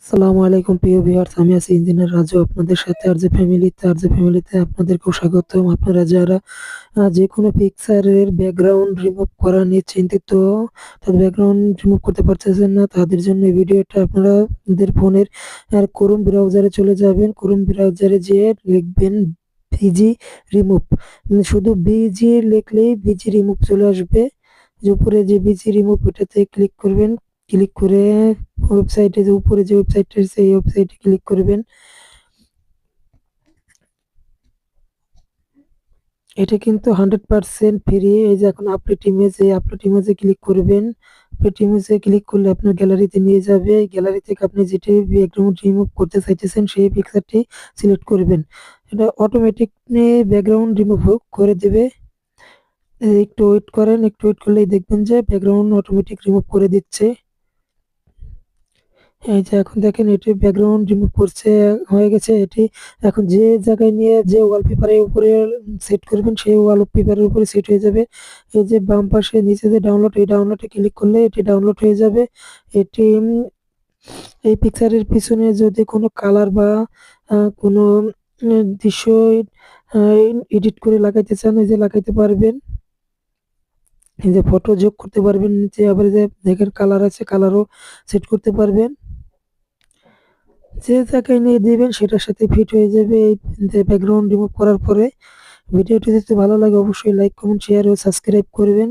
আসসালামু আলাইকুম, প্রিয় ভিউয়ার্স। আমি আছি ইঞ্জিনিয়ার রাজু আপনাদের সাথে, আর যে ফ্যামিলিতে আর যে ফ্যামিলিতে আপনাদেরকেও স্বাগতম। আপনারা যারা যে কোনো পিকচারের ব্যাকগ্রাউন্ড রিমুভ করা নিয়ে চিন্তিত, তাদের ব্যাকগ্রাউন্ড রিমুভ করতে পারতেছেন না, তাদের জন্য এই ভিডিওটা আপনারা আপনাদের ফোনের ক্রোম ব্রাউজারে চলে যাবেন। ক্রোম ব্রাউজারে যেয়ে লিখবেন ভিজি রিমুভ শুধু বিজি লিখলেই বিজি রিমুভ চলে আসবে। উপরে যে বিজি রিমুভ ওটাতে ক্লিক করবেন। ক্লিক করে ওয়েবসাইটে যে উপরে যে ওয়েবসাইটটা আছে এই ওয়েবসাইটে ক্লিক করবেন। এটা কিন্তু হান্ড্রেড পার্সেন্ট ফ্রি এই যে এখন আপডেট ইমেজ এই আপডেট ইমেজে ক্লিক করবেন। আপডেট ইমেজে ক্লিক করলে আপনার গ্যালারিতে নিয়ে যাবে। গ্যালারি থেকে আপনি যেটি ব্যাকগ্রাউন্ড রিমুভ করতে চাইতেছেন সেই পিকচারটি সিলেক্ট করবেন। এটা অটোমেটিক ব্যাকগ্রাউন্ড রিমুভ করে দেবে। একটু ওয়েট করেন, একটু ওয়েট করলেই দেখবেন যে ব্যাকগ্রাউন্ড অটোমেটিক রিমুভ করে দিচ্ছে। এই যে এখন দেখেন এটি ব্যাকগ্রাউন্ড রিমুভ করছে হয়ে গেছে এটি। এখন যে জায়গায় নিয়ে যে ওয়ালপেপারের উপরে সেট করবেন, সেই ওয়ালপেপারের উপরে সেট হয়ে যাবে। এই যে বাম পাশে নিচে যে ডাউনলোড এই ডাউনলোডে ক্লিক করলে এটি ডাউনলোড হয়ে যাবে। এটি এই পিকচারের পিছনে যদি কোনো কালার বা কোনো দৃশ্য এডিট করে লাগাইতে চান, এই যে লাগাইতে পারবেন। এই যে ফটো যোগ করতে পারবেন, নিচে আবার যে দেখেন কালার আছে কালারও সেট করতে পারবেন। যে জায়গায় নিয়ে দিবেন, সেটার সাথে ফিট হয়ে যাবে। এই ব্যাকগ্রাউন্ড রিমুভ করার পরে ভিডিওটি যদি ভালো লাগে, অবশ্যই লাইক কমেন্ট শেয়ার ও সাবস্ক্রাইব করবেন।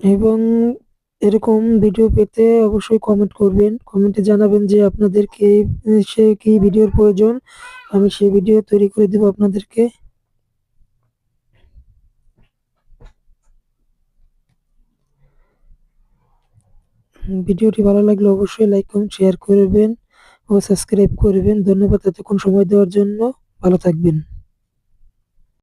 এবং এরকম ভিডিও পেতে অবশ্যই কমেন্ট করবেন। কমেন্টে জানাবেন যে আপনাদেরকে সে কি ভিডিওর প্রয়োজন। আমি সেই ভিডিও তৈরি করে দেবো আপনাদেরকে। ভিডিওটি ভালো লাগলে অবশ্যই লাইক করুন শেয়ার করবেন ও সাবস্ক্রাইব করবেন। ধন্যবাদ এতক্ষণ সময় দেওয়ার জন্য। ভালো থাকবেন।